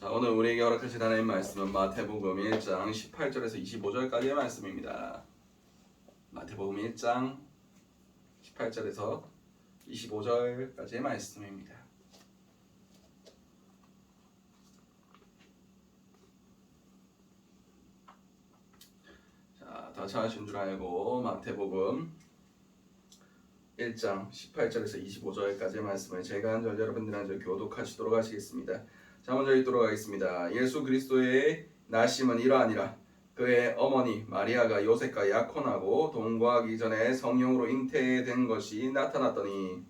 자 오늘 우리에게 허락하신 하나님 말씀은 마태복음 1장 18절에서 25절까지의 말씀입니다. 마태복음 1장 18절에서 25절까지의 말씀입니다. 자, 다 찾으신 줄 알고 마태복음 1장 18절에서 25절까지의 말씀을 제가 한 절 여러분들 한절 교독하시도록 하시겠습니다. 자 먼저 읽도록 하겠습니다. 예수 그리스도의 나심은 이러하니라. 그의 어머니 마리아가 요셉과 약혼하고 동거하기 전에 성령으로 잉태된 것이 나타났더니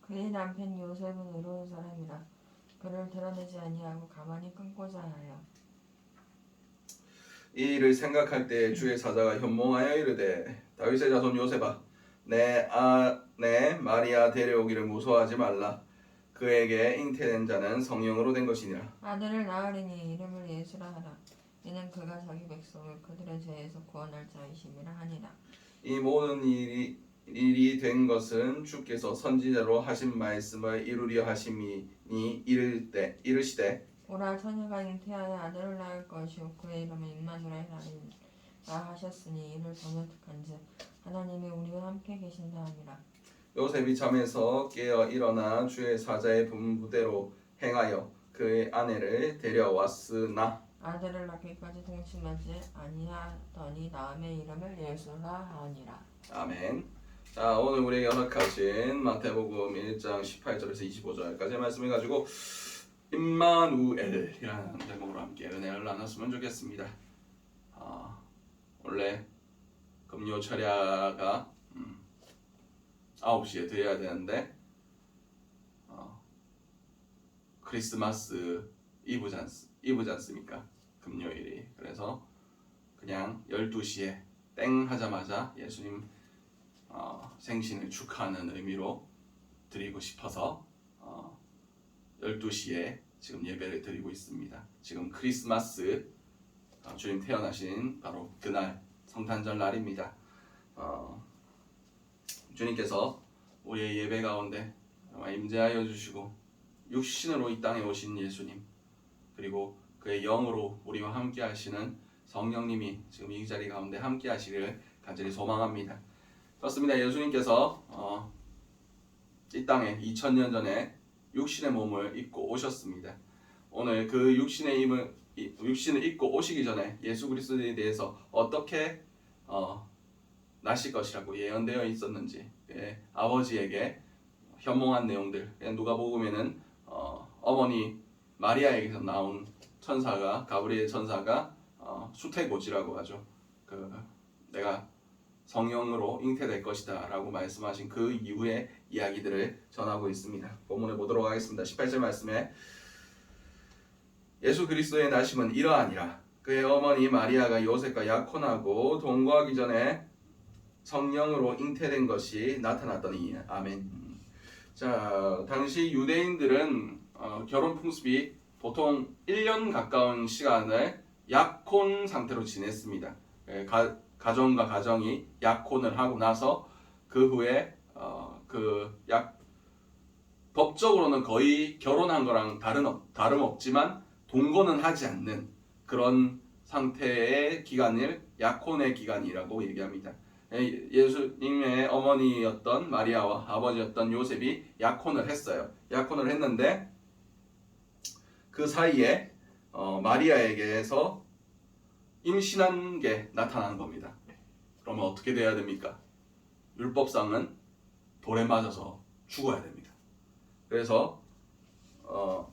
그의 남편 요셉은 의로운 사람이라 그를 드러내지 아니하고 가만히 끊고자 하여 이 일을 생각할 때 주의 사자가 현몽하여 이르되 다윗의 자손 요셉아 내 아내 마리아 데려오기를 무서워하지 말라 그에게 잉태된 자는 성령으로 된 것이니라. 아들을 낳으리니 이름을 예수라 하라. 이는 그가 자기 백성을 그들의 죄에서 구원할 자이심이라 하니라. 이 모든 일이 일이 된 것은 주께서 선지자로 하신 말씀을 이루려 하심이니 이를 때 이르시되 오라 처녀가 잉태하여 아들을 낳을 것이요 그의 이름은 임마누엘 하리라 하셨으니 이를 전혀 특한즉 하나님이 우리와 함께 계신다 함이라 요셉이 잠에서 깨어 일어나 주의 사자의 분부대로 행하여 그의 아내를 데려왔으나 아들을 낳기까지 동침하지 아니하더니 다음에 이름을 예수라 하니라 아멘. 자 오늘 우리에게 허락하신 마태복음 1장 18절에서 25절까지 말씀해 가지고 임마누엘이라는 제목으로 함께 은혜를 나눴으면 좋겠습니다. 아, 원래 금요 철야가 음, 9시에 드려야 되는데 어, 크리스마스 이브지, 않, 이브지 않습니까? 금요일이 그래서 그냥 12시에 땡 하자마자 예수님 어, 생신을 축하하는 의미로 드리고 싶어서 어, 12시에 지금 예배를 드리고 있습니다. 지금 크리스마스 어, 주님 태어나신 바로 그날 성탄절 날입니다. 어, 주님께서 우리의 예배 가운데 임재하여 주시고 육신으로 이 땅에 오신 예수님 그리고 그의 영으로 우리와 함께 하시는 성령님이 지금 이 자리 가운데 함께 하시기를 간절히 소망합니다. 그렇습니다. 예수님께서 어, 이 땅에 2000년 전에 육신의 몸을 입고 오셨습니다. 오늘 그 육신의 이- 육신을 입고 오시기 전에 예수 그리스도에 대해서 어떻게 어, 나실 것이라고 예언되어 있었는지 예, 아버지에게 현몽한 내용들 예, 누가복음에는 어, 어머니 마리아에게서 나온 천사가 가브리엘 천사가 어, 수태고지라고 하죠. 그 내가 성령으로 잉태될 것이다라고 말씀하신 그 이후의 이야기들을 전하고 있습니다. 본문을 보도록 하겠습니다. 18절 말씀에 예수 그리스도의 나심은 이러하니라. 그의 어머니 마리아가 요셉과 약혼하고 동거하기 전에 성령으로 잉태된 것이 나타났더니 아멘. 자, 당시 유대인들은 어, 결혼 풍습이 보통 1년 가까운 시간을 약혼 상태로 지냈습니다. 예, 가, 가정과 가정이 약혼을 하고 나서 그 후에 어, 그약 법적으로는 거의 결혼한 거랑 다른 없, 다름 없지만 동거는 하지 않는 그런 상태의 기간을 약혼의 기간이라고 얘기합니다. 예, 예수님의 어머니였던 마리아와 아버지였던 요셉이 약혼을 했어요. 약혼을 했는데 그 사이에 어, 마리아에게서 임신한 게 나타난 겁니다. 그러면 어떻게 돼야 됩니까? 율법상은 돌에 맞아서 죽어야 됩니다. 그래서 어,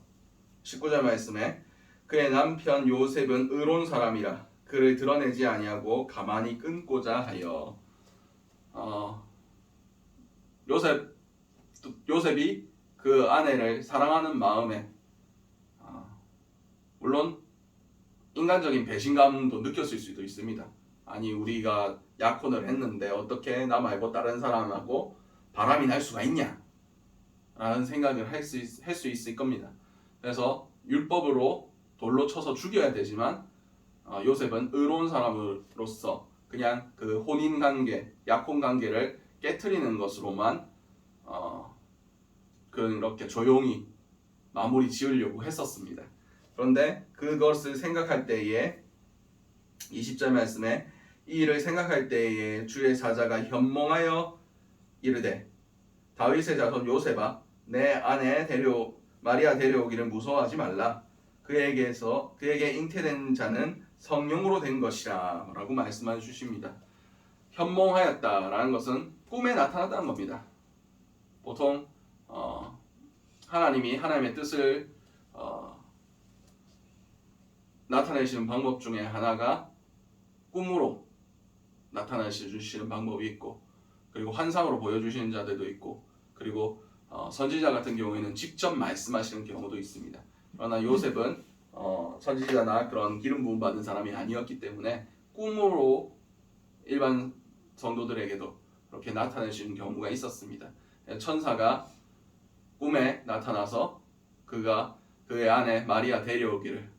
19절 말씀에 그의 남편 요셉은 의로운 사람이라 그를 드러내지 아니하고 가만히 끊고자 하여 어, 요셉 요셉이 그 아내를 사랑하는 마음에 어, 물론 인간적인 배신감도 느꼈을 수도 있습니다. 아니 우리가 약혼을 했는데 어떻게 나 말고 다른 사람하고 바람이 날 수가 있냐? 라는 생각을 할 수 할 수 있을 겁니다. 그래서 율법으로 돌로 쳐서 죽여야 되지만 어, 요셉은 의로운 사람으로서 그냥 그 혼인 관계, 약혼 관계를 깨뜨리는 것으로만 어, 그렇게 조용히 마무리 지으려고 했었습니다. 그런데 그것을 생각할 때에 20절 말씀에 이 일을 생각할 때에 주의 사자가 현몽하여 이르되 다윗의 자손 요셉아 내 아내 데려 마리아 데려오기를 무서워하지 말라 그에게서 그에게 잉태된 자는 성령으로 된 것이라 라고 말씀해 주십니다. 현몽하였다라는 것은 꿈에 나타났다는 겁니다. 보통 어, 하나님이 하나님의 뜻을 어, 나타내시는 방법 중에 하나가 꿈으로 나타내시 주시는 방법이 있고 그리고 환상으로 보여주시는 자들도 있고 그리고 어, 선지자 같은 경우에는 직접 말씀하시는 경우도 있습니다. 그러나 요셉은 어, 선지자나 그런 기름 부음 받은 사람이 아니었기 때문에 꿈으로 일반 성도들에게도 그렇게 나타내시는 경우가 있었습니다. 천사가 꿈에 나타나서 그가 그의 아내 마리아 데려오기를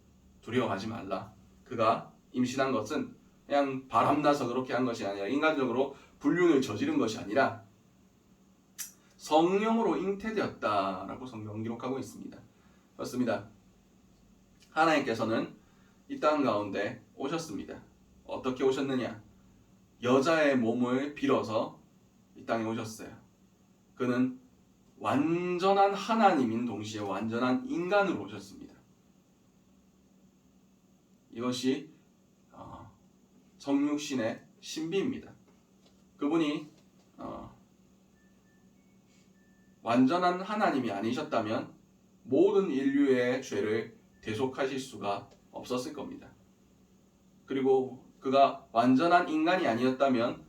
두려워하지 말라. 그가 임신한 것은 그냥 바람나서 그렇게 한 것이 아니라 인간적으로 불륜을 저지른 것이 아니라 성령으로 잉태되었다라고 성경 기록하고 있습니다. 그렇습니다. 하나님께서는 이 땅 가운데 오셨습니다. 어떻게 오셨느냐? 여자의 몸을 빌어서 이 땅에 오셨어요. 그는 완전한 하나님인 동시에 완전한 인간으로 오셨습니다. 이것이 어, 성육신의 신비입니다. 그분이 어, 완전한 하나님이 아니셨다면 모든 인류의 죄를 대속하실 수가 없었을 겁니다. 그리고 그가 완전한 인간이 아니었다면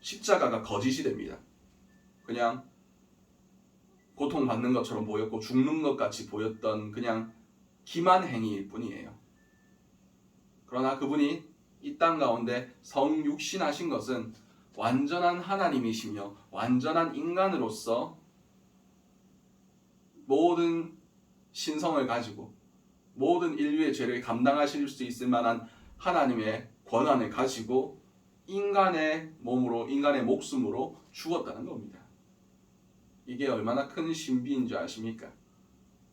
십자가가 거짓이 됩니다. 그냥 고통받는 것처럼 보였고 죽는 것 같이 보였던 그냥 기만 행위일 뿐이에요. 그러나 그분이 이 땅 가운데 성육신하신 것은 완전한 하나님이시며 완전한 인간으로서 모든 신성을 가지고 모든 인류의 죄를 감당하실 수 있을 만한 하나님의 권한을 가지고 인간의 몸으로 인간의 목숨으로 죽었다는 겁니다. 이게 얼마나 큰 신비인 줄 아십니까?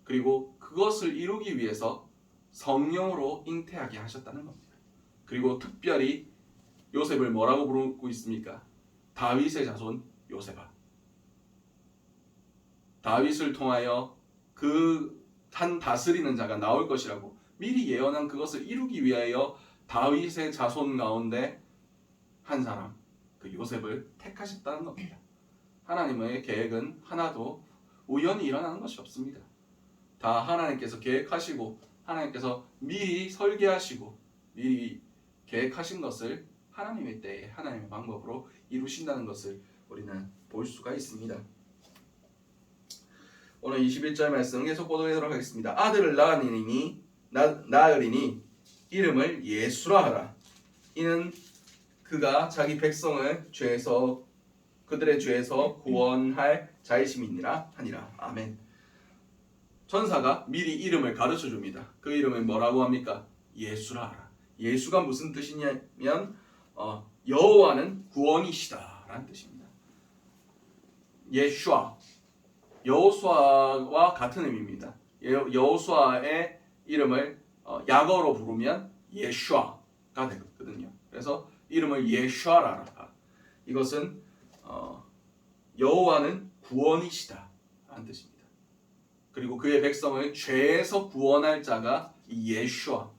그리고 그것을 이루기 위해서 성령으로 잉태하게 하셨다는 겁니다. 그리고 특별히 요셉을 뭐라고 부르고 있습니까? 다윗의 자손 요셉아. 다윗을 통하여 그 한 다스리는 자가 나올 것이라고 미리 예언한 그것을 이루기 위하여 다윗의 자손 가운데 한 사람 그 요셉을 택하셨다는 겁니다. 하나님의 계획은 하나도 우연히 일어나는 것이 없습니다. 다 하나님께서 계획하시고 하나님께서 미리 설계하시고 미리 계획하신 것을 하나님의 때에 하나님의 방법으로 이루신다는 것을 우리는 볼 수가 있습니다. 오늘 21절 말씀 계속 보도록 하겠습니다. 아들을 낳으리니 나, 낳으리니 이름을 예수라 하라. 이는 그가 자기 백성을 죄에서 그들의 죄에서 구원할 자이심이니라 하니라. 아멘. 천사가 미리 이름을 가르쳐 줍니다. 그 이름을 뭐라고 합니까? 예수라 하라. 예수가 무슨 뜻이냐면 어, 여호와는 구원이시다라는 뜻입니다. 예슈아 여호수아와 같은 의미입니다. 여- 여호수아의 이름을 어, 약어로 부르면 예슈아가 되거든요. 그래서 이름을 예슈아라라. 이것은 어, 여호와는 구원이시다 라는 뜻입니다. 그리고 그의 백성을 죄에서 구원할 자가 이 예슈아.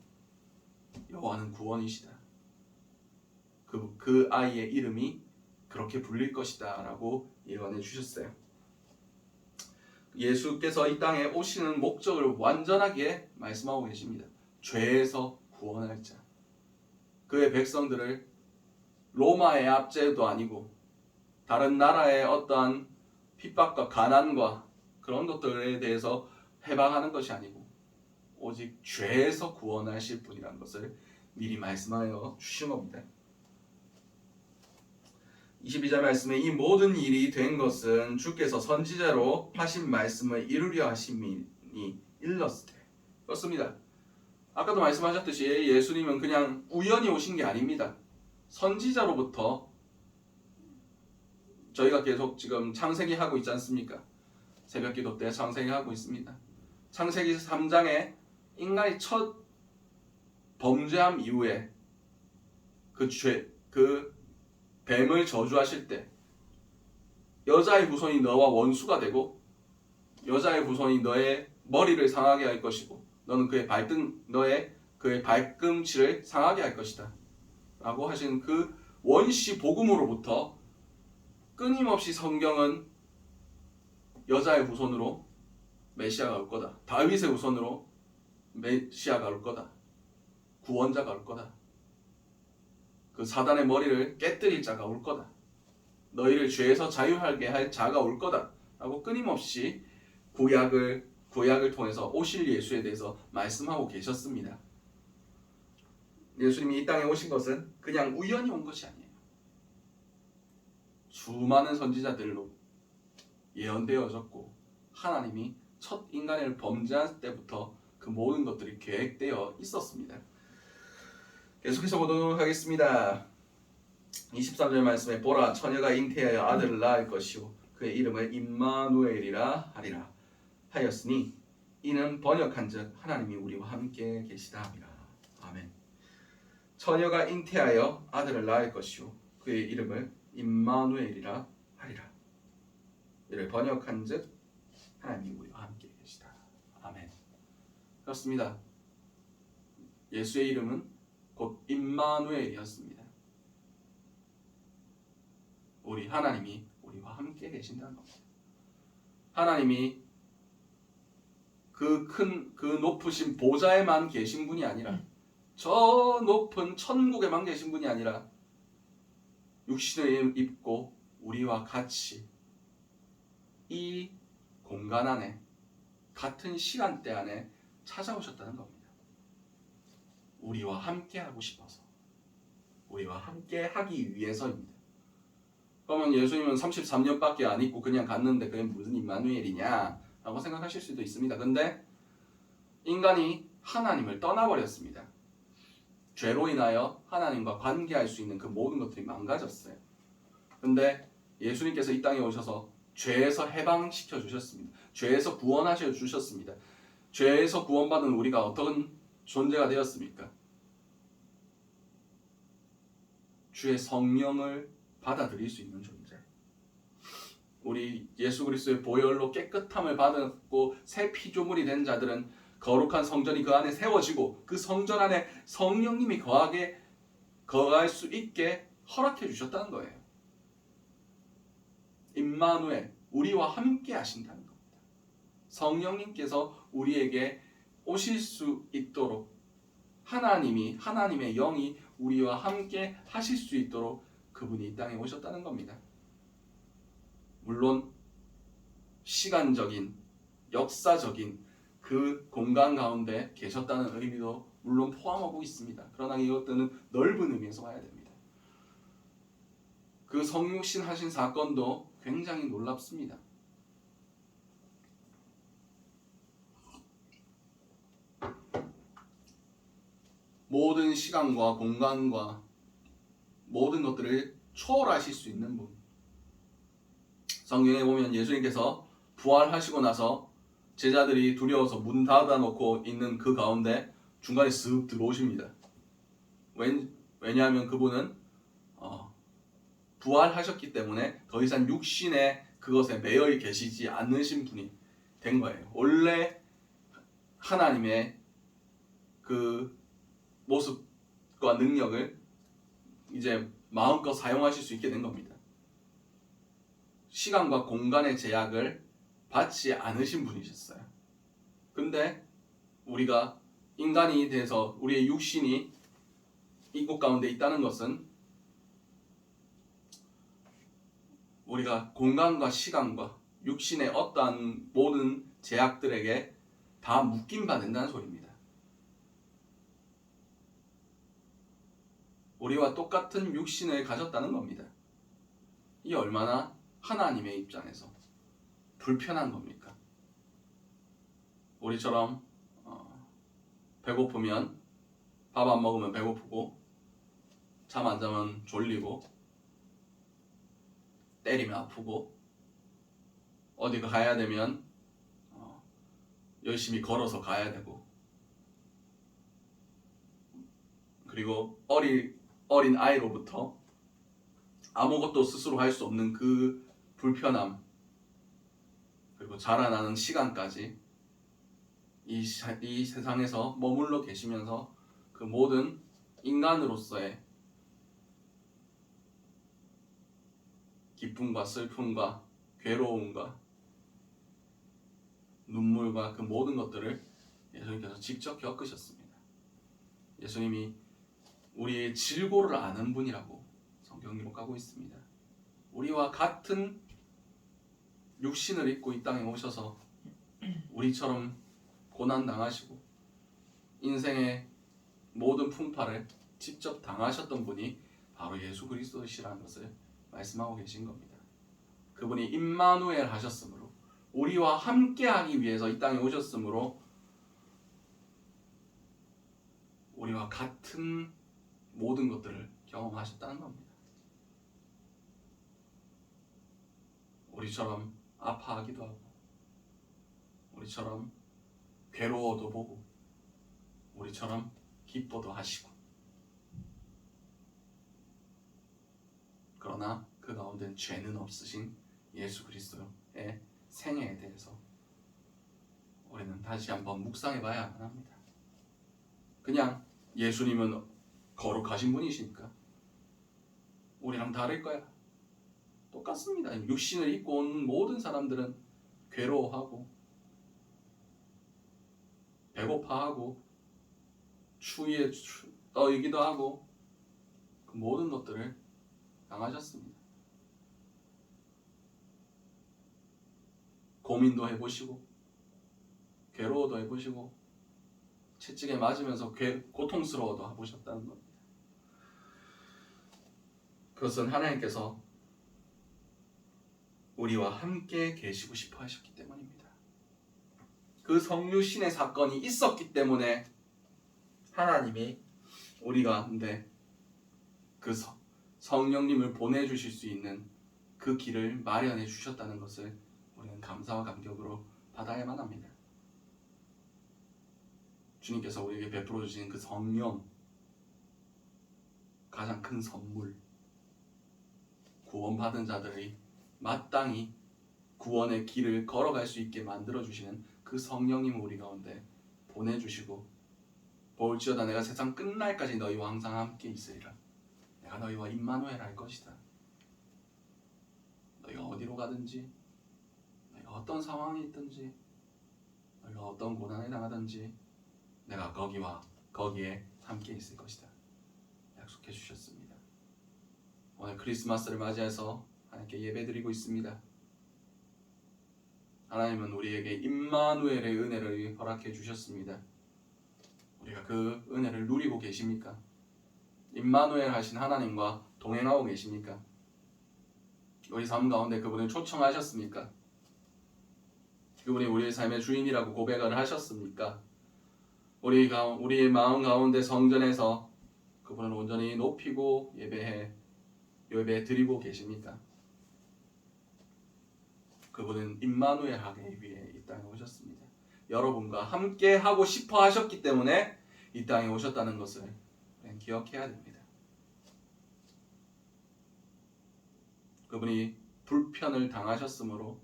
여호와는 구원이시다. 그, 그 아이의 이름이 그렇게 불릴 것이다 라고 예언해 주셨어요. 예수께서 이 땅에 오시는 목적을 완전하게 말씀하고 계십니다. 죄에서 구원할 자. 그의 백성들을 로마의 압제도 아니고 다른 나라의 어떠한 핍박과 가난과 그런 것들에 대해서 해방하는 것이 아니고 오직 죄에서 구원하실 분이라는 것을 미리 말씀하여 주신 겁니다. 22절 말씀에 이 모든 일이 된 것은 주께서 선지자로 하신 말씀을 이루려 하심이니 일렀을 때 그렇습니다. 아까도 말씀하셨듯이 예수님은 그냥 우연히 오신 게 아닙니다. 선지자로부터 저희가 계속 지금 창세기 하고 있지 않습니까? 새벽 기도 때 창세기 하고 있습니다. 창세기 3장에 인간이 첫 범죄함 이후에 그 죄, 그 뱀을 저주하실 때 여자의 후손이 너와 원수가 되고 여자의 후손이 너의 머리를 상하게 할 것이고 너는 그의 발등 너의 그의 발꿈치를 상하게 할 것이다. 라고 하신 그 원시 복음으로부터 끊임없이 성경은 여자의 후손으로 메시아가 올 거다. 다윗의 후손으로 메시아가 올 거다. 구원자가 올 거다. 그 사단의 머리를 깨뜨릴 자가 올 거다. 너희를 죄에서 자유하게 할 자가 올 거다. 라고 끊임없이 구약을 구약을 통해서 오실 예수에 대해서 말씀하고 계셨습니다. 예수님이 이 땅에 오신 것은 그냥 우연히 온 것이 아니에요. 수많은 선지자들로 예언되어졌고 하나님이 첫 인간을 범죄할 때부터 그 모든 것들이 계획되어 있었습니다. 계속해서 보도록 하겠습니다. 23절 말씀에 보라 처녀가 잉태하여 아들을 낳을 것이요 그의 이름을 임마누엘이라 하리라 하였으니 이는 번역한즉 하나님이 우리와 함께 계시다 함이라. 아멘. 처녀가 잉태하여 아들을 낳을 것이요 그의 이름을 임마누엘이라 하리라. 이를 번역한즉 하나님이 우리와 함께 계시다. 아멘. 그렇습니다. 예수의 이름은 곧 임마누엘이었습니다. 우리 하나님이 우리와 함께 계신다는 겁니다. 하나님이 그큰그 높으신 보좌에만 계신 분이 아니라 저 높은 천국에만 계신 분이 아니라 육신을 입고 우리와 같이 이 공간 안에 같은 시간대 안에 찾아오셨다는 겁니다. 우리와 함께 하고 싶어서 우리와 함께 하기 위해서입니다. 그러면 예수님은 33년밖에 안 있고 그냥 갔는데 그게 무슨 임마누엘이냐 라고 생각하실 수도 있습니다. 근데 인간이 하나님을 떠나버렸습니다. 죄로 인하여 하나님과 관계할 수 있는 그 모든 것들이 망가졌어요. 근데 예수님께서 이 땅에 오셔서 죄에서 해방시켜 주셨습니다. 죄에서 구원하셔 주셨습니다. 죄에서 구원받은 우리가 어떤 존재가 되었습니까? 주의 성령을 받아들일 수 있는 존재. 우리 예수 그리스도의 보혈로 깨끗함을 받았고 새 피조물이 된 자들은 거룩한 성전이 그 안에 세워지고 그 성전 안에 성령님이 거하게 거할 수 있게 허락해 주셨다는 거예요. 임마누엘 우리와 함께 하신다는 겁니다. 성령님께서 우리에게 오실 수 있도록 하나님이 하나님의 영이 우리와 함께 하실 수 있도록 그분이 이 땅에 오셨다는 겁니다. 물론 시간적인 역사적인 그 공간 가운데 계셨다는 의미도 물론 포함하고 있습니다. 그러나 이것들은 넓은 의미에서 봐야 됩니다. 그 성육신 하신 사건도 굉장히 놀랍습니다. 모든 시간과 공간과 모든 것들을 초월하실 수 있는 분. 성경에 보면 예수님께서 부활하시고 나서 제자들이 두려워서 문 닫아 놓고 있는 그 가운데 중간에 쓱 들어오십니다. 왜, 왜냐하면 그분은 어, 부활하셨기 때문에 더 이상 육신의 그것에 매여 계시지 않으신 분이 된 거예요. 원래 하나님의 그 모습과 능력을 이제 마음껏 사용하실 수 있게 된 겁니다. 시간과 공간의 제약을 받지 않으신 분이셨어요. 근데 우리가 인간이 돼서 우리의 육신이 이곳 가운데 있다는 것은 우리가 공간과 시간과 육신의 어떠한 모든 제약들에게 다 묶임 받는다는 소리입니다. 우리와 똑같은 육신을 가졌다는 겁니다. 이 얼마나 하나님의 입장에서 불편한 겁니까? 우리처럼 어, 배고프면 밥 안 먹으면 배고프고 잠 안 자면 졸리고 때리면 아프고 어디 가야 되면 어, 열심히 걸어서 가야 되고 그리고 어린 어린 아이로부터 아무것도 스스로 할 수 없는 그 불편함 그리고 자라나는 시간까지 이, 시- 이 세상에서 머물러 계시면서 그 모든 인간으로서의 기쁨과 슬픔과 괴로움과 눈물과 그 모든 것들을 예수님께서 직접 겪으셨습니다. 예수님이 우리의 질고를 아는 분이라고 성경 기록하고 있습니다. 우리와 같은 육신을 입고 이 땅에 오셔서 우리처럼 고난 당하시고 인생의 모든 풍파를 직접 당하셨던 분이 바로 예수 그리스도시라는 것을 말씀하고 계신 겁니다. 그분이 임마누엘 하셨으므로 우리와 함께하기 위해서 이 땅에 오셨으므로 우리와 같은 모든 것들을 경험하셨다는 겁니다. 우리처럼 아파하기도 하고, 우리처럼 괴로워도 보고, 우리처럼 기뻐도 하시고. 그러나 그 가운데 죄는 없으신 예수 그리스도의 생애에 대해서 우리는 다시 한번 묵상해 봐야 합니다. 그냥 예수님은 거룩하신 분이시니까 우리랑 다를 거야. 똑같습니다. 육신을 입고 온 모든 사람들은 괴로워하고 배고파하고 추위에 추- 떠이기도 하고 그 모든 것들을 당하셨습니다. 고민도 해보시고 괴로워도 해보시고 채찍에 맞으면서 괴, 고통스러워도 해보셨다는 겁니다. 그것은 하나님께서 우리와 함께 계시고 싶어 하셨기 때문입니다. 그 성유신의 사건이 있었기 때문에 하나님이 우리 가운데 그 성- 성령님을 보내주실 수 있는 그 길을 마련해 주셨다는 것을 우리는 감사와 감격으로 받아야만 합니다. 주님께서 우리에게 베풀어 주신 그 성령 가장 큰 선물 구원받은 자들이 마땅히 구원의 길을 걸어갈 수 있게 만들어 주시는 그 성령님을 우리 가운데 보내 주시고 볼지어다 내가 세상 끝날까지 너희와 항상 함께 있으리라. 내가 너희와 임마누엘 할 것이다. 너희가 어디로 가든지 너희가 어떤 상황에 있든지 너희가 어떤 고난을 당하든지 내가 거기와 거기에 함께 있을 것이다. 약속해 주셨습니다 오늘 크리스마스를 맞이해서 하나님께 예배드리고 있습니다. 하나님은 우리에게 임마누엘의 은혜를 허락해 주셨습니다. 우리가 그 은혜를 누리고 계십니까? 임마누엘 하신 하나님과 동행하고 계십니까? 우리 삶 가운데 그분을 초청하셨습니까? 그분이 우리의 삶의 주인이라고 고백을 하셨습니까? 우리가 우리의 마음 가운데 성전에서 그분을 온전히 높이고 예배해 예배 드리고 계십니까? 그분은 임마누엘 하기 위해 이 땅에 오셨습니다. 여러분과 함께 하고 싶어 하셨기 때문에 이 땅에 오셨다는 것을 기억해야 됩니다. 그분이 불편을 당하셨으므로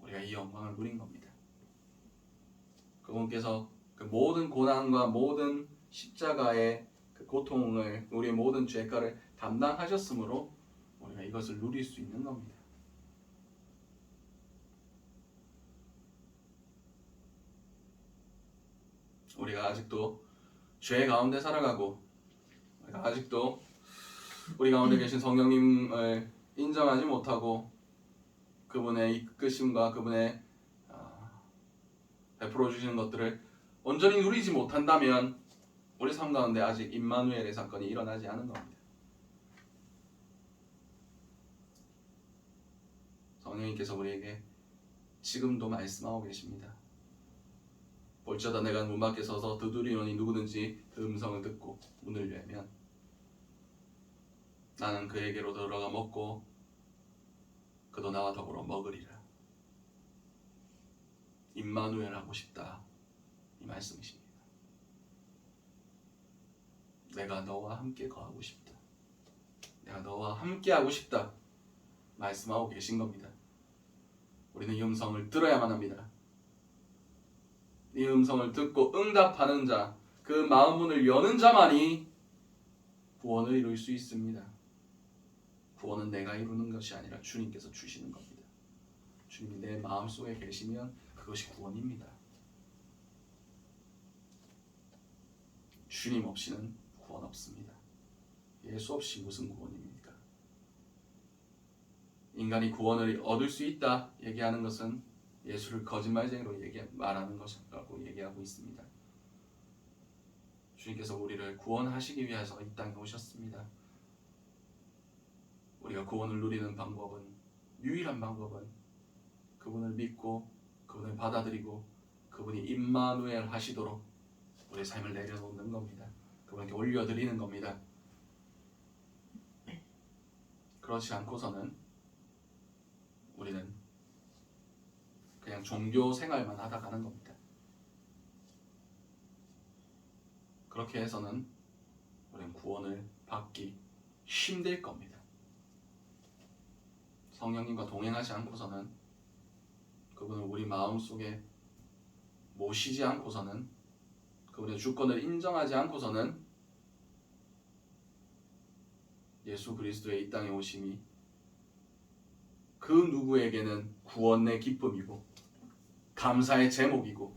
우리가 이 영광을 누린 겁니다. 그분께서 그 모든 고난과 모든 십자가의 그 고통을 우리의 모든 죄가를 담당하셨으므로 우리가 이것을 누릴 수 있는 겁니다. 우리가 아직도 죄 가운데 살아가고 우리가 아직도 우리 가운데 계신 성령님을 인정하지 못하고 그분의 이끄심과 그분의 아, 베풀어 주시는 것들을 온전히 누리지 못한다면 우리 삶 가운데 아직 임마누엘의 사건이 일어나지 않은 겁니다. 성령님께서 우리에게 지금도 말씀하고 계십니다. 볼지어다 내가 문 밖에 서서 두드리노니 누구든지 그 음성을 듣고 문을 열면 나는 그에게로 들어가 먹고 그도 나와 더불어 먹으리라. 임마누엘 하고 싶다 이 말씀이십니다. 내가 너와 함께 거하고 싶다. 내가 너와 함께 하고 싶다. 말씀하고 계신 겁니다. 우리는 이 음성을 들어야만 합니다. 이 음성을 듣고 응답하는 자, 그 마음 문을 여는 자만이 구원을 이룰 수 있습니다. 구원은 내가 이루는 것이 아니라 주님께서 주시는 겁니다. 주님이 내 마음 속에 계시면 그것이 구원입니다. 주님 없이는 구원 없습니다. 예수 없이 무슨 구원입니까? 인간이 구원을 얻을 수 있다 얘기하는 것은 예수를 거짓말쟁이로 얘기 말하는 것이라고 얘기하고 있습니다. 주님께서 우리를 구원하시기 위해서 이 땅에 오셨습니다. 우리가 구원을 누리는 방법은 유일한 방법은 그분을 믿고 그분을 받아들이고 그분이 임마누엘 하시도록 우리의 삶을 내려놓는 겁니다. 그분께 올려드리는 겁니다. 그렇지 않고서는 우리는 그냥 종교 생활만 하다 가는 겁니다. 그렇게 해서는 우리는 구원을 받기 힘들 겁니다. 성령님과 동행하지 않고서는 그분을 우리 마음 속에 모시지 않고서는 그분의 주권을 인정하지 않고서는 예수 그리스도의 이 땅에 오심이 그 누구에게는 구원의 기쁨이고 감사의 제목이고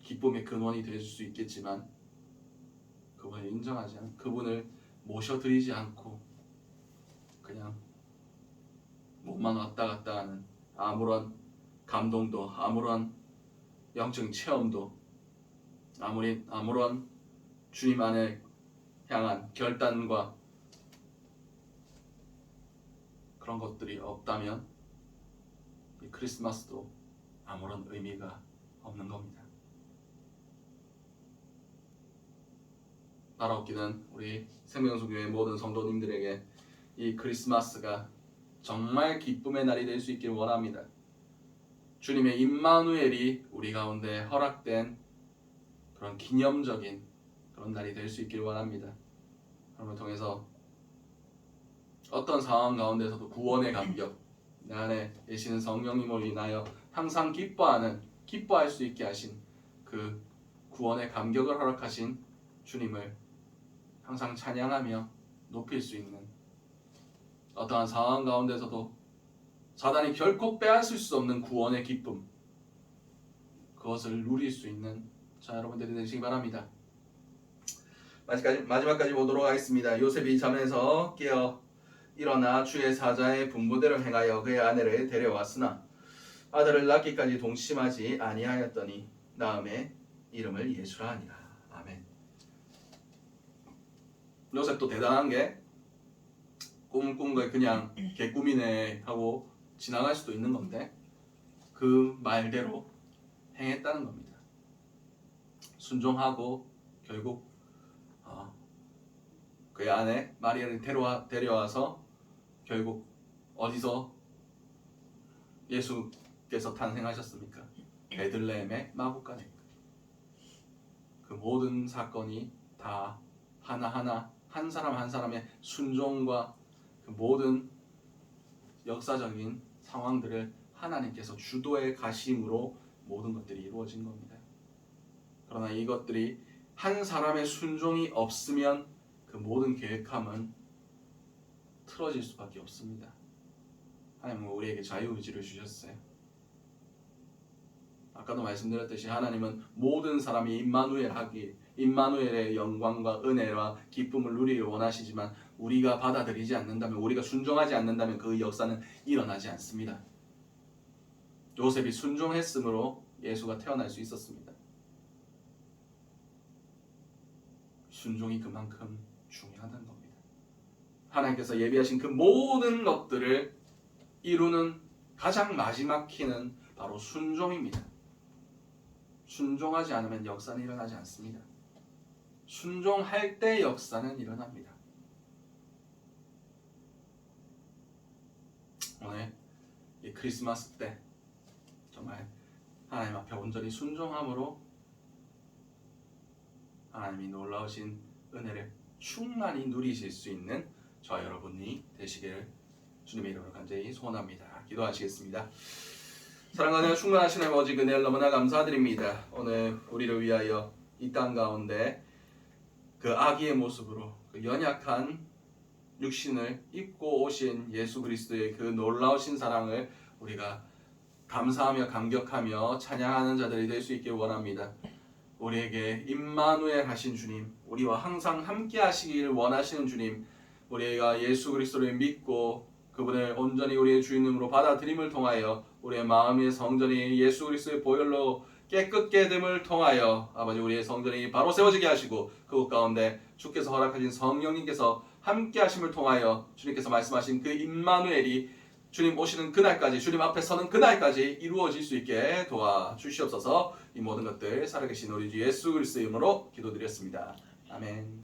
기쁨의 근원이 될 수 있겠지만 그분을 인정하지 않, 그분을 모셔드리지 않고 그냥 몸만 왔다 갔다 하는 아무런 감동도 아무런 영적인 체험도 아무리 아무런 주님 안에 향한 결단과 그런 것들이 없다면 이 크리스마스도 아무런 의미가 없는 겁니다. 따라옵기는 우리 생명수교회 모든 성도님들에게 이 크리스마스가 정말 기쁨의 날이 될 수 있길 원합니다. 주님의 임마누엘이 우리 가운데 허락된 그런 기념적인 그런 날이 될 수 있길 원합니다. 그럼을 통해서 어떤 상황 가운데서도 구원의 감격, 내 안에 계시는 성령님을 인하여 항상 기뻐하는 기뻐할 수 있게 하신 그 구원의 감격을 허락하신 주님을 항상 찬양하며 높일 수 있는 어떠한 상황 가운데서도 사단이 결코 빼앗을 수 없는 구원의 기쁨 그것을 누릴 수 있는 자 여러분들이 되시기 바랍니다. 마지막까지, 마지막까지 보도록 하겠습니다. 요셉이 잠에서 깨어 일어나 주의 사자의 분부대로 행하여 그의 아내를 데려왔으나 아들을 낳기까지 동심하지 아니하였더니 다음에 이름을 예수라 하니라. 아멘. 요셉도 대단한 게 꿈을 꾼 거에 그냥 개꿈이네 하고 지나갈 수도 있는 건데 그 말대로 행했다는 겁니다. 순종하고 결국 어, 그의 아내 마리아를 데려와, 데려와서 결국 어디서 예수께서 탄생하셨습니까? 베들레헴의 마구간에 그 모든 사건이 다 하나하나 한 사람 한 사람의 순종과 그 모든 역사적인 상황들을 하나님께서 주도해 가심으로 모든 것들이 이루어진 겁니다. 그러나 이것들이 한 사람의 순종이 없으면 그 모든 계획함은 틀어질 수밖에 없습니다. 하나님은 우리에게 자유의지를 주셨어요. 아까도 말씀드렸듯이 하나님은 모든 사람이 임마누엘 하기 임마누엘의 영광과 은혜와 기쁨을 누리길 원하시지만 우리가 받아들이지 않는다면 우리가 순종하지 않는다면 그 역사는 일어나지 않습니다. 요셉이 순종했으므로 예수가 태어날 수 있었습니다. 순종이 그만큼 중요하다는 겁니다. 하나님께서 예비하신 그 모든 것들을 이루는 가장 마지막 키는 바로 순종입니다. 순종하지 않으면 역사는 일어나지 않습니다. 순종할 때 역사는 일어납니다. 오늘 이 크리스마스 때 정말 하나님 앞에 온전히 순종함으로 하나님이 놀라우신 은혜를 충만히 누리실 수 있는 저 여러분이 되시기를 주님의 이름으로 간절히 소원합니다. 기도하시겠습니다. 사랑하는 충만하신 아버지 그늘 너무나 감사드립니다. 오늘 우리를 위하여 이 땅 가운데 그 아기의 모습으로 그 연약한 육신을 입고 오신 예수 그리스도의 그 놀라우신 사랑을 우리가 감사하며 감격하며 찬양하는 자들이 될 수 있길 원합니다. 우리에게 임마누엘 하신 주님, 우리와 항상 함께 하시길 원하시는 주님, 우리가 예수 그리스도를 믿고 그분을 온전히 우리의 주인으로 받아들임을 통하여 우리의 마음의 성전이 예수 그리스도의 보혈로 깨끗게 됨을 통하여 아버지 우리의 성전이 바로 세워지게 하시고 그곳 가운데 주께서 허락하신 성령님께서 함께 하심을 통하여 주님께서 말씀하신 그 임마누엘이 주님 오시는 그날까지 주님 앞에 서는 그날까지 이루어질 수 있게 도와 주시옵소서 이 모든 것들 살아계신 우리 주 예수 그리스도의 이름으로 기도드렸습니다. 아멘.